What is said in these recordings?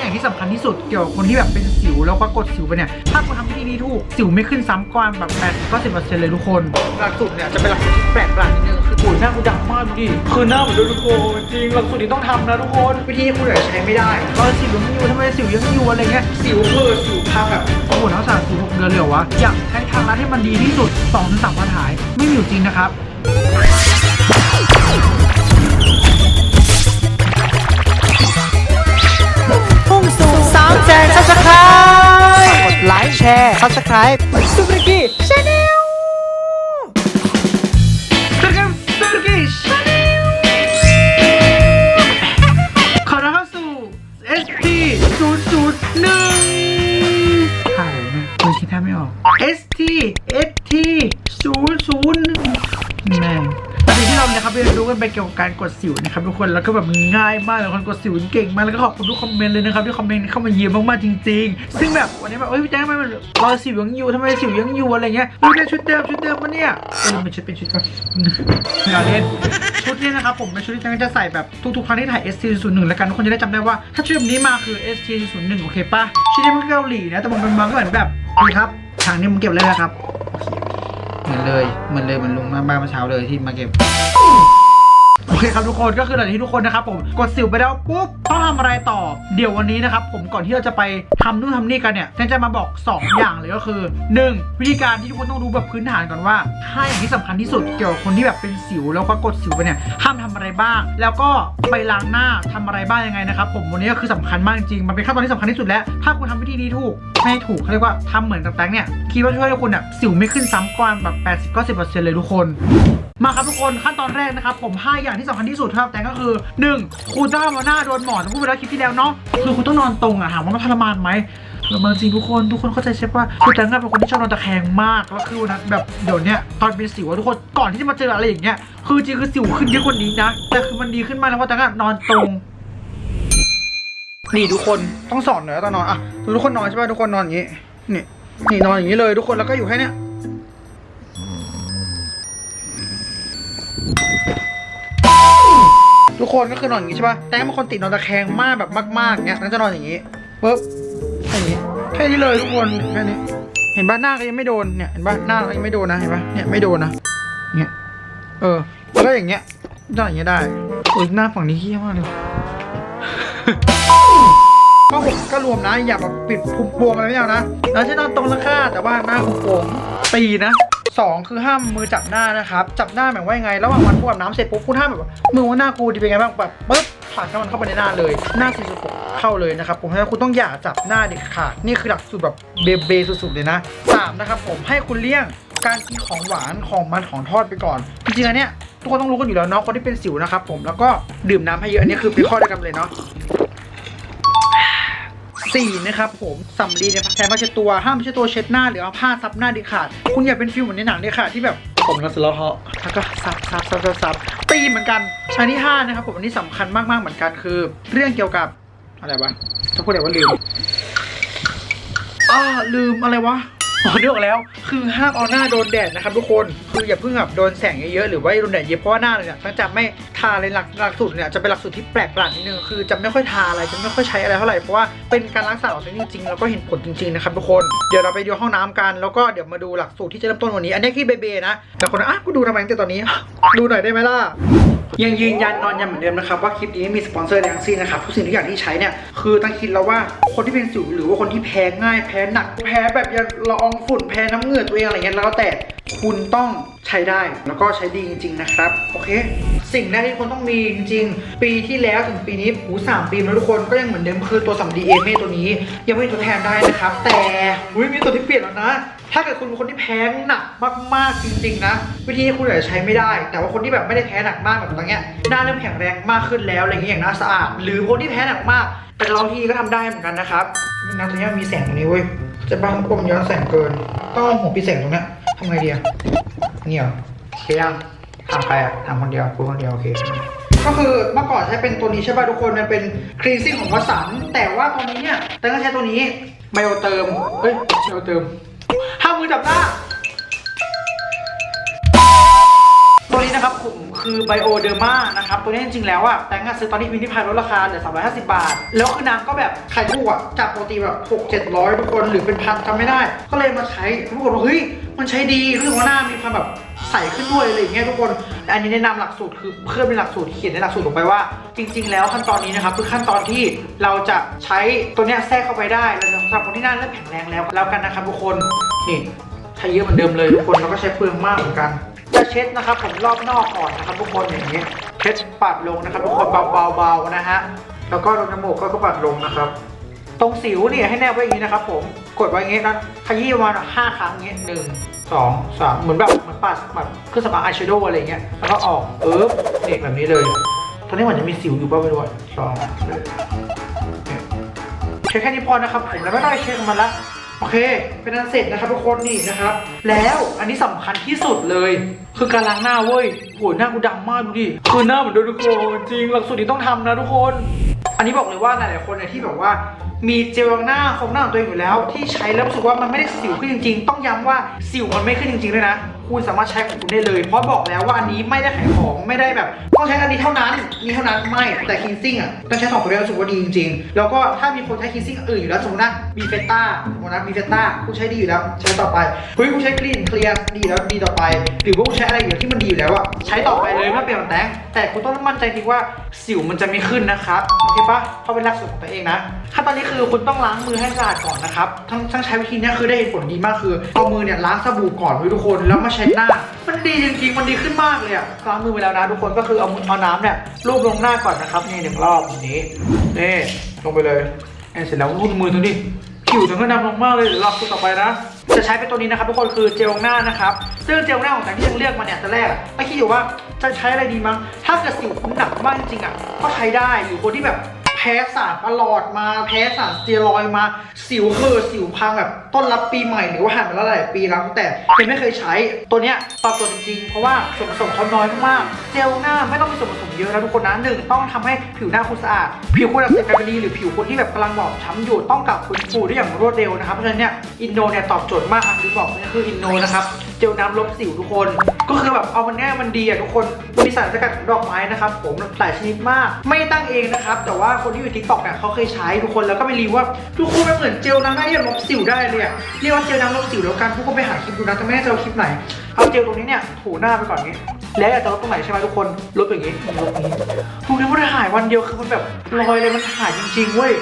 อย่างที่สำคัญที่สุดเกี่ยวกับคนที่แบบเป็นสิวแล้วก็กดสิวไปเนี่ย ถ้าคุณทำวิธีนี้ถูกสิวไม่ขึ้นซ้ำก้อนแบบแปดก็สิบเปอร์เซ็นต์เลยทุกคนหลักสูตรเนี่ยจะเป็นหลักสูตรที่แปลกประหลาดนิดนึงคือปุ๋ยหน้ากูดำมากดูดิคือหน้าเหมือนโดนลูกโกงจริงหลักสูตรนี้ต้องทำนะทุกคนวิธีที่คุณอาจจะใช้ไม่ได้ก็สิวยังอยู่ทำไมสิวยังอยู่อะไรเงี้ยสิวคือสิวทางแบบโอ้โหนักศึกษาสิวหกเดือนเลยเหรอวะอยากใช้ทางรัดให้มันดีที่สุด2อถึงสามวันหายไม่มีอยู่จริงนะครับ ค์แชร์ซับสไครต์ซูบริกี้ชาแนลสวัสดีครับสวัสดีชาแนลขออนรับเข้าสู่ ST 0 0 1ถ่ายเลยเนี่ยคุยคิดแทบไม่ออก ST ST 0 0แม่ งประครับเรียนรู้กันไปเกี่ยวกับการกดสิวนะครับทุกคนแล้วก็แบบง่ายมากเลยคนกดสิวเก่งมากแล้วก็ขอบคุณทุกคอมเมนต์เลยนะครับที่คอมเมนต์เข้ามาเยี่ยมมากๆจริง ๆ ซึ่งแบบวันนี้แบบเอ้ยพี่แจ๊คทำไมมันรอยสิวยังอยู่ทำไมสิวยังอยู่อะไรเงี้ยเฮ้ยเป็นชุดเดิมชุดเดิมปะเนี่ยเออเป็นชุดเป็นชุดก่อนอย่าเล่นชุดนี้นะครับผมเป็นชุดที่แจ็คจะใส่แบบทุกๆครั้งที่ถ่าย ST 0 1 แล้วกันทุกคนจะได้จำได้ว่าถ้าชุดแบบนี้มาคือ ST 0 1 โอเคปะชุดนี้มันเกาหลีนะแต่มันเป็นบางก็เหมือนแบบนี่ครับทางนี้มันเก็บเลยนะครับเหมือนเลยเหมือนเลยเหมือนลุงมาบ้านเมื่อเช้าเลยที่มาเก็บ โอเคครับทุกคนก็คือหลังจากที่ทุกคนนะครับผมกดสิวไปแล้วปุ๊บต้องทำอะไรต่อ เดี๋ยววันนี้นะครับผมก่อนที่เราจะไปทำนู่นทำนี่กันเนี่ยแจนจะมาบอก 2 อย่างเลยก็คือ 1. วิธีการที่ทุกคนต้องรู้แบบพื้นฐานก่อนว่าถ้าอย่างที่สำคัญที่สุดเกี่ยวกับคนที่แบบเป็นสิวแล้วก็กดสิวไปเนี่ยห้ามทำอะไรบ้าง แล้วก็ไปล้างหน้าทำอะไรบ้างยังไงนะครับผมวันนี้ก็คือสำคัญมากจริงมันเป็นขั้นตอนที่สำคัญที่สุดแล้ว ถ้าคุณทำวิธีนี้ถูกไม่ถูกเขาเรียกว่าทำเหมือนกับแตงเนี่ยคิดว่าช่วยให้คุณเนี่ยสิวไม่ขึ้นซ้ำก้อนแบบ 80 90เลยทุกคน มาครับทุกคนขั้นตอนแรกนะครับ ผม 5 อย่างที่สำคัญที่สุดครับแต่ก็คือ 1. คุณจะทำเอาหน้าโดนหมอนพูดไปแล้วคลิปที่แล้วเนาะคือคุณต้องนอนตรงอะถามว่ามันทรมานไหมทรมานจริงทุกคนทุกคนเข้าใจใช่ปะคือแต่งเป็นคนที่ชอบนอนตะแคงมากแล้วคือวันนั้นแบบเดี๋ยวนี้ตอนเป็นสิวทุกคนก่อนที่จะมาเจออะไรอย่างเงี้ยคือจริงคือสิวขึ้นเยอะกว่านี้นะแต่คือมันดีขึ้นมากแล้วเพราะแตงนอนตรง นี่ทุกคนต้องสอนหน่อยตอนนอนอะทุกคนนอนใช่ป่ะทุกคนนอนอย่างงี้นี่นี่นอนอย่างนี้เลยทุกคนแล้วก็อยู่แค่เนี้ยทุกคนก็คือนอนอย่างนี้ใช่ป่ะแต่บางคนติดนอนตะแคงมากแบบมากๆเงี้ยนั่นจะนอนอย่างนี้ปึ๊บแค่นี้แค่นี้เลยทุกคนแค่นี้ เห็นป่ะหน้าก็ยังไม่โดนเนี่ยเห็นป่ะหน้าก็ยังไม่โดนนะเห็นป่ะเนี่ยไม่โดนนะเนี่ยเออแล้วก็อย่างเงี้ยจะอย่างเงี้ยได้โอ้ยหน้าฝั่งนี้เฮี้ยมากเลย ก็รวมนะ อย่าแบบปิดพุงพวงอะไรไม่เอานะแล้วใช้นอนตรงแล้วค่ะแต่ว่าหน้าคุโป่งตีนะสองคือห้ามมือจับหน้านะครับ จับหน้าหมายว่ายังไง ระหว่างวันพวกอาบน้ำเสร็จปุ๊บคุณห้ามแบบมือว่าหน้ากูดีเป็นไงบ้างแบบปึ๊บผ่านเข้ามันเข้าไปในหน้าเลย หน้าสีสกปรกเข้าเลยนะครับ ผมให้คุณต้องอย่าจับหน้าเด็ดขาดนี่คือหลักสูตรแบบเบเบสุดๆเลยนะสามนะครับผมให้คุณเลี่ยงการกินของหวานของมันของทอดไปก่อน จริงๆอันเนี้ยทุกคนต้องรู้กันอยู่แล้วเนาะคนที่เป็นสิวนะครับผมแล้วก็ดื่มน้ำให้เยอะอันนี้คือเป็นข้อเดียวกันเลยเนาะ สี่นะครับผมสำลีเนี่ยแทนผ้าเช็ดตัวห้ามเช็ดตัวเช็ดหน้าหรือเอาผ้าซับหน้าเด็ดขาด คุณอย่าเป็นฟิลเหมือนในหนังเด็ดขาดที่แบบผมกันเสร็จแล้วเหาะแล้วก็ซับซับซับซับซับตีเหมือนกันอันที่ห้านะครับผมอันนี้สำคัญมากๆเหมือนกันคือ เรื่องเกี่ยวกับอะไรวะจะพูดอะไรว่าลืมอ้าลืมอะไรวะ อ๋อเรื่องแล้ว คือห้ามเอาหน้าโดนแดดนะครับทุกคน คืออย่าเพิ่งแบบโดนแสงเยอะๆหรือว่าโดนแดดเยอะเพราะว่าหน้าเนี่ยตั้งจะไม่ทาเลยหลักหลักสูตรเนี่ยจะเป็นหลักสูตรที่แปลกประหลาดนิดนึงคือจะไม่ค่อยทาอะไรจะไม่ค่อยใช้อะไรเท่าไหร่เพราะว่าเป็นการรักษาของตัวเองจริงๆแล้วก็เห็นผลจริงๆนะครับทุกคน เดี๋ยวเราไปดูห้องน้ำกันแล้วก็เดี๋ยวมาดูหลักสูตรที่จะเริ่มต้นวันนี้ อันนี้คือเบเบนะแต่คนอะกูดูทำไมตั้งแต่ตอนนี้ ดูหน่อยได้ไหมล่ะ ยังยืนยันนอนยันเหมือนเดิมนะครับว่าคลิปนี้ไม่มีสปอนเซอร์ใดทั้งสิ้นนะครับทุกสิ่งทุกอย่างที่ใช้เนี่ยคือตั้งคิดแล้วว่าคนที่เป็นสิวหรือว่าคนที่แพ้ง่ายแพ้หนัก แพ้แบบย่างละอองฝุ่นแพ้น้ำเหงื่อตัวเองอะไรเงี้ยแล้วแต่คุณต้องใช้ได้แล้วก็ใช้ดีจริง ๆ นะครับ โอเค สิ่งแรกที่คนต้องมีจริง ๆ ปีที่แล้วถึงปีนี้หูสามปีแล้วทุกคนก็ยังเหมือนเดิมคือตัวสำลีเอเมตัวนี้ ยังไม่มีตัวแทนได้นะครับ แต่อุ้ยมีตัวที่เปลี่ยนแล้วนะ ถ้าเกิดคุณเป็นคนที่แพ้หนักมากๆจริงๆนะ วิธีที่คุณอาจจะใช้ไม่ได้ แต่ว่าคนที่แบบไม่ได้แพ้หนักมากแบบตอนเนี้ยหน้าเริ่มแข็งแรงมากขึ้นแล้วอะไรอย่างเงี้ยอย่างหน้าสะอาด หรือคนที่แพ้หนักมาก เป็นเราทีก็ทำได้เหมือนกันนะครับนี่นะตรงนี้มีแสงตรงนี้เว้ยจะบ้างพวกมันย้อนแสงเกิน ต้องหัวปีแสงตรงเนี้ยทำไงดีอะนี่เหรอโอเคยังถามใครอะถามคนเดียวพูคนเดียวโอเคก็คือเมื่อก่อนใช้เป็นตัวนี้ใช่ป่ะทุกคนมันเป็นครีซิ่งของวัสันแต่ว่าตอนนี้เนี่ยเต้ก็ใช้ตัวนี้ไบโอเติมเฮ้ยไบโอเติม มมือจับหน้าตัวนี้นะครับคุม คือไบโอเดอร์มานะครับ ตัวนี้จริงๆแล้วอะแตงอะซื้อตอนนี้พิมพ์ที่พายลดราคาเหลือ350 บาท แล้วคือนางก็แบบขายถูกอะจากปกติแบบ6 700ทุกคนหรือเป็นพันจำไม่ได้ ก็เลยมาใช้ทุกคนบอกเฮ้ยมันใช้ดีรู้สึกว่าหน้ามีความแบบใสขึ้นด้วยอะไรอย่างเงี้ยทุกคนแต่อันนี้แนะนำหลักสูตรคือเพื่อนเป็นหลักสูตรเขียนในหลักสูตรลงไปว่า จริง ๆ แล้วขั้นตอนนี้นะครับคือขั้นตอนที่เราจะใช้ตัวเนี้ยแทรกเข้าไปได้แล้วสำหรับคนที่หน้าเริ่มแข็งแรงแล้วแล้วกันนะครับทุกคนนี่ใช้เยอะเหมือนเดิมเลยทุกคนแล้วก็ใช้เปลืองมากเหมือนกัน เช็ดนะครับผมรอบนอกก่อนนะครับทุกคนอย่างนี้เช็ดปัดลงนะครับทุกคนเบาๆนะฮะแล้วก็ตรงจมูกก็ปัดลงนะครับ ตรงสิวเนี่ยให้แนบไว้อย่างนี้นะครับ ผมกดไว้อย่างนี้นะขยี้ประมาณห้าครั้งอย่างนี้หนึ่งสองสามเหมือนแบบเหมือนปัดแบบเครื่องสำอางอายแชโดว์อะไรเงี้ยแล้วก็ออกเออเนี่ยแบบนี้เลยตอนนี้เหมือนจะมีสิวอยู่บ้างไม่รู้อะสองเช็คแค่นี้พอนะครับผมแล้วไม่ต้องเช็คมันละ โอเค เป็นอันเสร็จนะครับทุกคนนี่นะครับ แล้วอันนี้สำคัญที่สุดเลย คือการล้างหน้าเว้ย โหหน้ากูดำมากดูดิคือหน้าเหมือนโดนทุกคนจริงหลักสูตรนี้ต้องทำนะทุกคน อันนี้บอกเลยว่าหลายๆคนเนี่ยที่แบบว่ามีเจลล้างหน้าของหน้าของตัวเองอยู่แล้ว ที่ใช้แล้วรู้สึกว่ามันไม่ได้สิวขึ้นจริง ๆ ต้องย้ำว่าสิวมันไม่ขึ้นจริงๆด้วยนะ คุณสามารถใช้ของคุณได้เลย เพราะบอกแล้วว่าอันนี้ไม่ได้ขายของไม่ได้แบบต้องใช้อันนี้เท่านั้นนี่เท่านั้นไม่แต่คินซิ่งอะต้องใช้สองตัวนี้รู้สึกว่าดีจริงๆ แล้วก็ถ้ามีคนใช้คินซิ่งอื่นอยู่แล้วสมมตินะมีเฟต้าสมมตินะมีเฟต้าคุณใช้ดีอยู่แล้วใช้ต่อไปเฮ้ยคุณใช้กลิ่นเคลียร์ดีแล้วดีต่อไป หรือว่าคุณใช้อะไรอยู่ที่มันดีอยู่แล้วอะใช้ต่อไปเลยไม่เปลี่ยนแปลงแต่คุณต้องมั่นใจทีว่าสิวมันจะไม่ขึ้นนะครับโอเคปะเพราะเป็นหลักสูตรของตัวเองนะขั้นตอนนี้คือคุณต้องล้างมือให้สะอาดก่อนนะครับทั้งทั้งใช้วิธีนี้คือได้เห็นผลดีมากคือเอามือเนี่ยล้างสบู่ก่อนไว้ทุกคนแล้วมาเช็ดหน้า มันดีจริงๆมันดีขึ้นมากเลยอะล้างมือไปแล้วนะทุกคนก็คือเอาเอาน้ำเนี่ยลูบลงหน้าก่อนนะครับนี่หนึ่งรอบนี้นี่ลงไปเลยเอ้ยเสร็จแล้วรูดมือตรงนี้ผิวถึงก็ดำลงมากเลยเดี๋ยวรอบตัวต่อไปนะ จะใช้เป็นตัวนี้นะครับทุกคนคือเจลหน้านะครับซึ่งเจลหน้าของแต่ที่ยังเลือกมาเนี่ยแต่แรกไม่คิดอยู่ว่าจะใช้อะไรดีมั้งถ้าเกิดสิวหนักมากจริงๆอะก็ใช้ได้หรือคนที่แบบ แพ้สารประหลอดมา แพ้สารสเตียรอยมา สิวคือสิวพังแบบต้นรับปีใหม่หรือว่าผ่านมาแล้วหลายปีแล้วแต่ยังไม่เคยใช้ตัวเนี้ยตอบโจทย์จริงๆ เพราะว่าส่วนผสมเขาน้อยมากๆเจลหน้าไม่ต้องมีส่วนผสมเยอะนะทุกคนนะหนึ่งต้องทำให้ผิวหน้าคุณสะอาด ผิวคุณอักเสบกายเป็นดีหรือผิวคุณที่แบบกำลังบอบช้ำอยู่ต้องกลับฟื้นฟูได้อย่างรวดเร็วนะครับเพราะฉะนั้นเนี่ยอินโดเนี่ยตอบโจทย์มากอะที่บอกนี่คืออินโดนะครับ เจลน้ำลบสิวทุกคน ก็คือแบบเอามันแน่มันดีอะทุกคนมันมีสารสกัดดอกไม้นะครับผมหลายชนิดมาก ไม่ตั้งเองนะครับ แต่ว่าคนที่อยู่ทิกตอกเนี่ยเขาเคยใช้ทุกคนแล้วก็ไปรีวิวว่าทุกคนมันเหมือนเจลน้ำหน้าที่ลบสิวได้เลยอะเรียกว่าเจลน้ำลบสิวแล้วกันทุกคนไปหาคลิปดูนะแต่ไม่แน่ใจว่าคลิปไหนเอาเจลตรงนี้เนี่ยถูหน้าไปก่อนนี้แล้วอยากจะลบตรงไหนใช่ไหมทุกคนลบอย่างนี้ลบอย่างนี้ทุกนี้มันหายวันเดียวคือมันแบบรอยเลยมันหายจริงๆเว้ย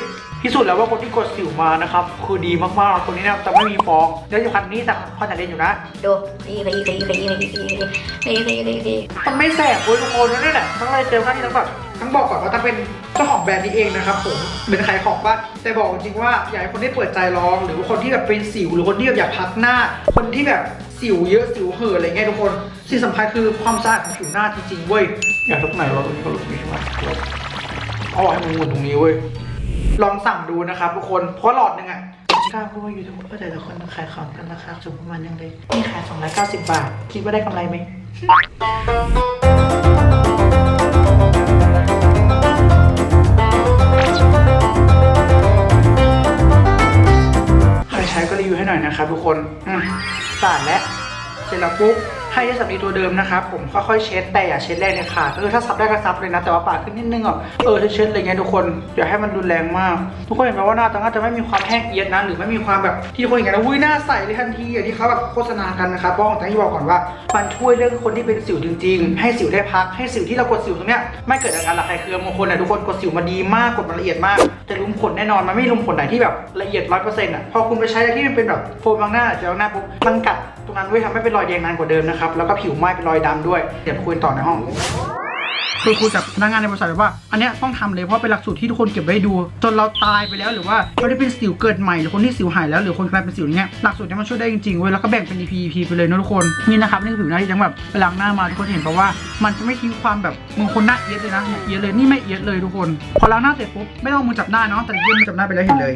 พิสูจน์แล้วว่าคนที่กดสิวมานะครับคือดีมากๆคนนี้นี่ยจะไม่มีฟองแล้วอยู่คันนี้แต่พอจะเรียนอยู่นะดูขยี้ขยี้ขยี้ขยี้ขยี้ขยี้ขยี้ขยี้ขยี้ขยี้มันไม่แสบเว้ยทุกคนนั่นแหละทั้งอะไรเจลทั้งนี้ทั้งแบบทั้งบอกก่อนว่าถ้าเป็นเจ้าของแบรนด์นี้เองนะครับผมเหมือนขายของบ้านแต่บอกจริงว่าอยากให้คนที่เปิดใจลอง หรือว่าคนที่แบบเป็นสิว หรือคนที่แบบอยากพักหน้า คนที่แบบสิวเยอะสิวเห่ออะไรเงี้ยทุกคนสิ่งสำคัญคือความสะอาดของผิวหน้าจริงๆเว้ยอยากลบไหนเราตรงนี้ก็ลบตรงนี้ใช่ไหมเอาให้มันหมุนตรงนี้เว้ย ลองสั่งดูนะครับทุกคนเพราะหลอดหนึงอะกล้าพูดว่ายูทูบเบอร์แต่ละคนขายของกันราคาสูงประมาณยังเลยนี่ขาย290 บาท คิดว่าได้กำไรไหมใครใช้ก็รีวิวให้หน่อยนะครับทุกคนอืมสาดแล้วเสร็จแล้วปุ๊บ ให้ยาสำลีตัวเดิมนะครับผมค่อยๆเช็ดแต่อย่าเช็ดแรงเลยค่ะก็คือถ้าซับได้ก็ซับเลยนะแต่ว่าปาดขึ้นนิดนึงอะเออเช็ดอะไรเงี้ยทุกคนอย่าให้มันรุนแรงมาก ทุกคนเห็นไหมว่าหน้าตอนนั้นจะไม่มีความแห้งเอียดนะหรือไม่มีความแบบที่คนเห็นกันนะอุ้ยหน้าใสเลยทันทีอย่างที่เขาแบบโฆษณากันนะครับเพราะของแตงที่บอกก่อนว่ามันช่วยเรื่องคนที่เป็นสิวจริง ๆ ให้สิวได้พักให้สิวที่เรากดสิวตรงเนี้ยไม่เกิดอาการระคายเคืองบางคนนะทุกคนกดสิวมาดีมากกดมาละเอียดมากแต่ลุมขนแน่นอนมันไม่ลุมขนไหนที่แบบละเอียดร้อยเปอร์เซ็นต์อะพอคุณไปใช้ที่มันเป็นแบบโฟมบางหน้าจลล้างหน้าปุ๊บมันกัดตรงนั้นไว้ยทำให้เป็นรอยแดงนานกว่าเดิมนะครับแล้วก็ผิวไหม้เป็นรอยดำด้วยเดี๋ยวคุยต่อในห้อง คือคุยกับพนักงานในบริษัทว่า อันเนี้ยต้องทำเลยเพราะเป็นหลักสูตรที่ทุกคนเก็บไว้ดู จนเราตายไปแล้วหรือว่าเราได้เป็นสิวเกิดใหม่หรือคนที่สิวหายแล้วหรือคนกลายเป็นสิวเนี้ยหลักสูตรเนี้ยมันช่วยได้จริงๆเว้ยแล้วก็แบ่งเป็น EP EP ไปเลยนะทุกคนนี่นะครับนี่คือผิวหน้าที่ยังแบบไปล้างหน้ามาทุกคนเห็นเพราะว่ามันจะไม่ทิ้งความแบบบางคนหน้าเอียดเลยนะเอียดเลยนี่ไม่เอียดเลยทุกคน พอล้างหน้าเสร็จปุ๊บไม่ต้องเอามือจับหน้าเนาะแต่ยื่นมือจับหน้าไปแล้วเห็นเลย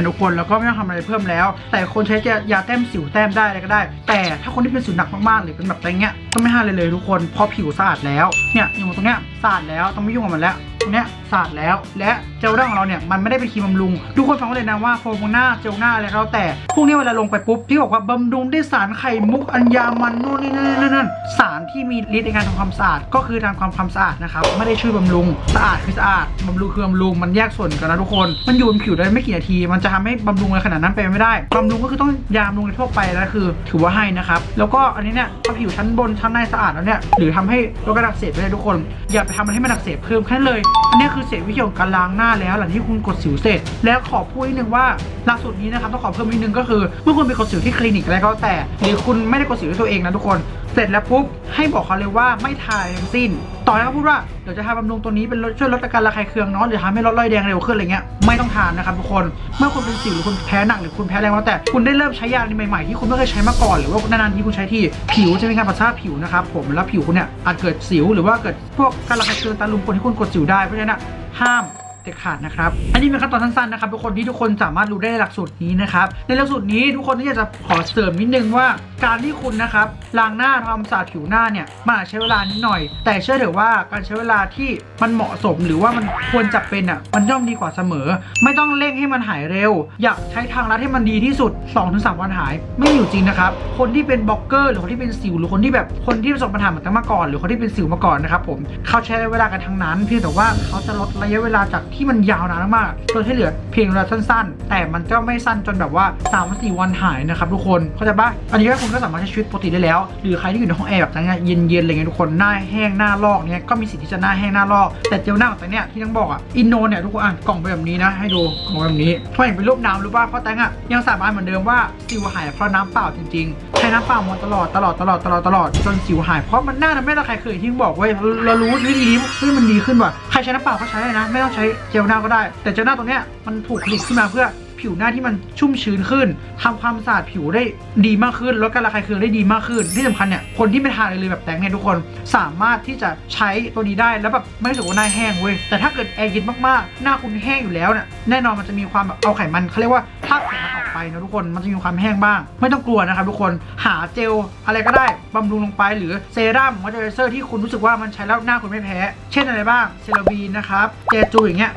เนี่ยทุกคนแล้วก็ไม่ต้องทำอะไรเพิ่มแล้ว แต่คนใช้จะยาแต้มสิวแต้มได้อะไรก็ได้ แต่ถ้าคนที่เป็นสิวหนักมากๆหรือเป็นแบบอะไรเงี้ยก็ไม่ห้ามเลยเลยทุกคนเพราะผิวสะอาดแล้วเนี่ยอยู่ตรงเนี้ยสะอาดแล้วต้องไม่ยุ่งกับมันแล้วตัวเนี้ยสะอาดแล้ว และเจลหน้าของเราเนี่ยมันไม่ได้เป็นครีมบำรุง ทุกคนฟังเลยนะว่าโฟมหน้าเจลหน้าอะไรก็แล้วแต่พวกนี้เวลาลงไปปุ๊บที่บอกว่าบำรุงด้วยสารไข่มุกอัญญามันนู่นนี่นั่นนั่นนั่นสารที่มีฤทธิ์ในการทำความสะอาดก็คือทำความความสะอาดนะครับไม่ได้ช่วยบำรุงสะอาดคือสะอาดบำรุงคือบำรุงมันแยกส่วนกันนะทุกคน มันอยู่บนผิวได้ไม่กี่นาที มันจะทำให้บำรุงอะไรขนาดนั้นไปไม่ได้บำรุงก็คือต้องยาบำรุงทั่วไปนะคือ ถือว่าให้นะครับแล้วก็อันนี้เนี่ยผิวชั้นบนชั้นในสะอาดแล้วเนี่ยหรือทำให้ลดการอักเสบไปเลยทุกคน อย่าไปทำมันให้มันอักเสบเพิ่มแค่เลย อันนี้คือเศษวิธีของการล้างหน้าแล้ว หลังที่คุณกดสิวเสร็จ แล้วขอพูดนิดนึงว่าหลักสูตรนี้นะครับต้องขอเพิ่มนิดนึงก็คือ เมื่อคุณไปกดสิวที่คลินิกอะไรก็แต่ หรือคุณไม่ได้กดสิวด้วยตัวเองนะทุกคนเสร็จแล้วปุ๊บให้บอกเขาเลยว่าไม่ทาทั้งสิ้น ต่อให้เขาพูดว่าเดี๋ยวจะทาบำรุงตัวนี้เป็นช่วยลดอาการระคายเคืองเนาะหรือทำให้ลดรอยแดงเร็วขึ้นอะไรเงี้ยไม่ต้องทานนะครับทุกคนเมื่อคุณเป็นสิวหรือคุณแพ้หนักหรือคุณแพ้แรงแล้วแต่คุณได้เริ่มใช้ยาใหม่ๆที่คุณไม่เคยใช้มาก่อนหรือว่านานๆที่คุณใช้ที่ผิวจะมีการปะทะผิวนะครับผมแล้วผิวคุณเนี่ยอาจเกิดสิวหรือว่าเกิดพวกการระคายเคืองตาลุมคนที่คุณกดสิวได้เพราะฉะนั้นห้าม เด็ดขาดนะครับ อันนี้เป็นขั้นตอนสั้นๆนะครับทุกคนที่ทุกคนสามารถรู้ได้ในหลักสูตรนี้นะครับ ในหลักสูตรนี้ทุกคนที่อยากจะขอเสริมนิดนึงว่า การที่คุณนะครับล้างหน้าทำความสะอาดผิวหน้าเนี่ยมันอาจใช้เวลานิดหน่อย แต่เชื่อเถอะว่าการใช้เวลาที่มันเหมาะสมหรือว่ามันควรจะเป็นอะมันย่อมดีกว่าเสมอ ไม่ต้องเร่งให้มันหายเร็ว อยากใช้ทางลัดให้มันดีที่สุด 2-3 วันหาย ไม่อยู่จริงนะครับคนที่เป็นบล็อกเกอร์หรือคนที่เป็นสิวหรือคนที่แบบคนที่ประสบปัญหาเหมือนกันมาก่อน หรือคนที่เป็นสิวมาก่อนนะครับผมเขาใช้เวลากันทั้งนั้นเพียงแต่ว่าเขาจะลดระยะเวลาจากที่มันยาวนานมากจนให้เหลือเพียงเวลาสั้นๆ แต่มันก็ไม่สั้นจนแบบว่า3ามสี่วันหายนะครับทุกคนเข้าใจปะอันนี้ก็คุณก็สามารถใช้ชีวิตปกติได้แล้ว หรือใครที่อยู่ในห้องแอร์แบบนั้นเย็นๆอะไรเงี้ยทุกคนหน้าแห้งหน้าลอกเนี่ยก็มีสิทธิ์ที่จะหน้าแห้งหน้าลอก แต่เจลหน้าของแต่เนี่ยที่ต้องบอกอะอินโนเนี่ยทุกคนอ่านกล่องเป็นแบบนี้นะให้ดูกล่องแบบนี้ทำไมถึงเป็นรูปน้ำรู้ป่ะเพราะแตงอะยังสามารถเหมือนเดิมว่าสิวหายเพราะน้ำเปล่าจริงๆใช้น้ำเปล่าหมดตลอดตลอดตลอดตลอดตลอดจนสิวหายเพราะมันหน้ามันไม่ระคายเคืองที่บอกเว้ยเรารู้วิธีนี้เฮ้ยมันดีขึ้นว่ะใครใช้น้ำเปล่าก็ใช้ได้นะ ไม่ต้องใช้เจลหน้าก็ได้ แต่เจลหน้าตัวเนี้ยมันถูกผลิตขึ้นมาเพื่อ ผิวหน้าที่มันชุ่มชื้นขึ้นทำความสะอาดผิวได้ดีมากขึ้นลดการระคายเคืองได้ดีมากขึ้นที่สำคัญเนี่ยคนที่ไม่ทานอะไรเลยแบบแตงเนี่ยทุกคนสามารถที่จะใช้ตัวนี้ได้แล้วแบบไม่รู้สึกว่าหน้าแห้งเว้ยแต่ถ้าเกิดแอร์เย็นมากๆหน้าคุณแห้งอยู่แล้วเนี่ยแน่นอนมันจะมีความแบบเอาไขมันเขาเรียกว่าภาพไขมันออกไปนะทุกคนมันจะมีความแห้งบ้าง ไม่ต้องกลัวนะครับทุกคนหาเจลอะไรก็ได้บำรุงลงไปหรือเซรั่มมอยเจอร์เซอร์ที่คุณรู้สึกว่ามันใช้แล้วหน้าคุณไม่แพ้ เช่นอะไรบ้างเซราวีนนะครับเจจูอย่างเงี้ย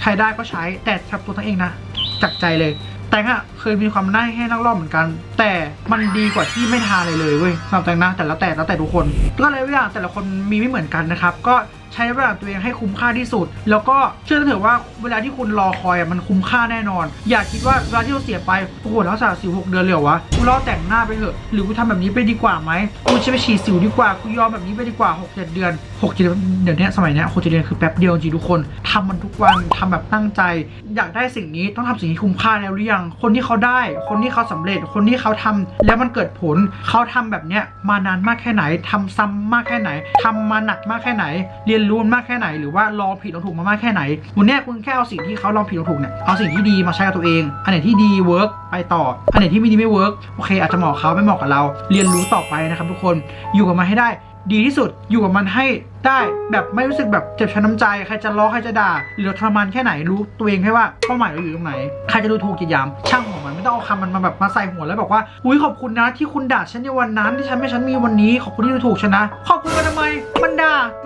ใช้ได้ก็ใช้แต่สำหรับตัวตัวเองนะ จากใจเลย แตงอะเคยมีความน้าให้นักรอบเหมือนกัน แต่มันดีกว่าที่ไม่ทาเลยเลยเว้ยสำหรับแตงนะแต่แล้วแต่แล้วแต่ทุกคน ก็เลยว่าอย่างแต่ละคนมีไม่เหมือนกันนะครับ ก็ ใช้เวลาตัวเองให้คุ้มค่าที่สุด แล้วก็เชื่อเถอะว่าเวลาที่คุณรอคอยอะมันคุ้มค่าแน่นอน อย่าคิดว่าเวลาที่เราเสียไปโอ้โหแล้วสาวสิวหกเดือนเลยเหรอวะกูรอแต่งหน้าไปเถอะหรือกูทำแบบนี้ไปดีกว่าไหมกูจะไปฉีดสิวดีกว่ากูยอมแบบนี้ไปดีกว่าหกเจ็ดเดือนหกเจ็ดเดือนเดี๋ยวนี้สมัยนี้ยหกเจ็ดเดือนคือแป๊บเดียวจริงทุกคนทำมันทุกวันทำแบบตั้งใจ อยากได้สิ่งนี้ต้องทำสิ่งที่คุ้มค่าแล้วหรือยังคนที่เขาได้ คนที่เขาสำเร็จคนที่เขาทำแล้วมันเกิดผลเขาทำแบบเนี้ยมานานมากแค่ไหนทำซ้ำมากแค่ไหนทำมาหนักมากแค่ไหนเรียนรู้มันมากแค่ไหน หรือว่าลองผิดลองถูกมามากแค่ไหนวันเนี้ยคุณแค่เอาสิ่งที่เขาลองผิดลองถูกเนี่ยเอาสิ่งที่ดีมาใช้กับตัวเอง อันไหนที่ดีเวิร์กไปต่อ อันไหนที่ไม่ดีไม่เวิร์กโอเค อาจจะเหมาะเขาไม่เหมาะกับเรา เรียนรู้ต่อไปนะครับทุกคนอยู่กับมันให้ได้ดีที่สุดอยู่กับมันให้ได้แบบไม่รู้สึกแบบเจ็บช้ำน้ำใจ ใครจะล้อใครจะด่าหรือทรมานแค่ไหนรู้ตัวเองแค่ว่าเป้าหมายเราอยู่ตรงไหน ใครจะดูถูกจีดยาม ช่างหัวมันไม่ต้องเอาคำมันมาแบบมาใส่หัวแล้วบอกว่าอุ้ยขอบคุณนะที่คุณด่าฉันในวันนั้นที่ฉันไม่ฉันมีวันนี้ขอบคุณที่ดูถูกฉันนะขอบคุณกันทำไม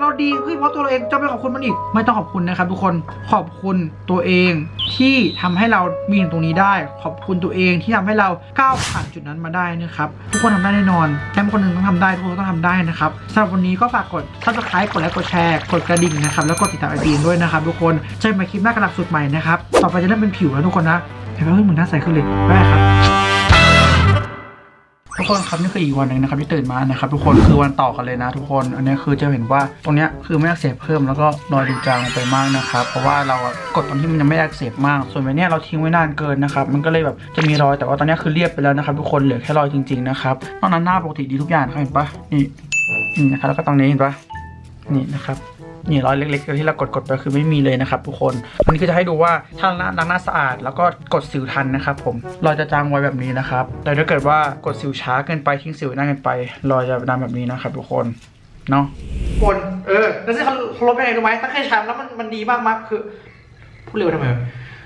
เราดีเฮ้ยเพราะตัวเราเองจะไปขอบคุณมันอีก ไม่ต้องขอบคุณนะครับทุกคนขอบคุณตัวเองที่ทำให้เรามีถึงตรงนี้ได้ ขอบคุณตัวเองที่ทำให้เราก้าวผ่านจุดนั้นมาได้นะครับทุกคนทำได้แน่นอนแค่คนหนึ่งต้องทำได้ทุกคนต้องทำได้นะครับสำหรับวันนี้ก็ฝากกด subscribe กดไลค์กดแชร์กดกระดิ่งนะครับแล้วกดติดตามไอจีด้วยนะครับทุกคนเจอกันใหม่คลิปหน้ากับหลักสูตรใหม่นะครับต่อไปจะเริ่มเป็นผิวแล้วทุกคนนะเห็นไหมเฮ้ยเหมือนหน้าใสขึ้นเลยบ๊ายบายครับ ทุกคนครับนี่คืออีกวันหนึ่งนะครับที่ตื่นมานะครับทุกคนคือวันต่อกันเลยนะทุกคน อันนี้คือจะเห็นว่าตรงเนี้ยคือไม่อักเสบเพิ่มแล้วก็รอยดูจางลงไปมากนะครับเพราะว่าเรากดตรงที่มันยังไม่อักเสบมาก ส่วนใบเนี้ยเราทิ้งไว้นานเกินนะครับมันก็เลยแบบจะมีรอยแต่ว่าตอนนี้คือเรียบไปแล้วนะครับทุกคนเหลือแค่รอยจริงๆนะครับนอกนั้นหน้าปกติดีทุกอย่างครับเห็นปะนี่นี่นะครับแล้วก็ตรงนี้เห็นปะนี่นะครับ นี่รอยเล็กๆที่เรากดกดๆไปคือไม่มีเลยนะครับทุกคนอันนี้คือจะให้ดูว่าถ้าล้างหน้าสะอาด แล้วก็กดสิวทันนะครับผมรอยจะจางไวแบบนี้นะครับแต่ถ้าเกิดว่ากดสิวช้าเกินไปทิ้งสิวหน้าเกินไปรอยจะดำแบบนี้นะครับทุกคนเนาะคนเออแล้วที่เขาเขาลบยังไงรู้ไหมตั้งแค่ใช้แล้วมันมันดีมากมากคือพูดเร็วทำไม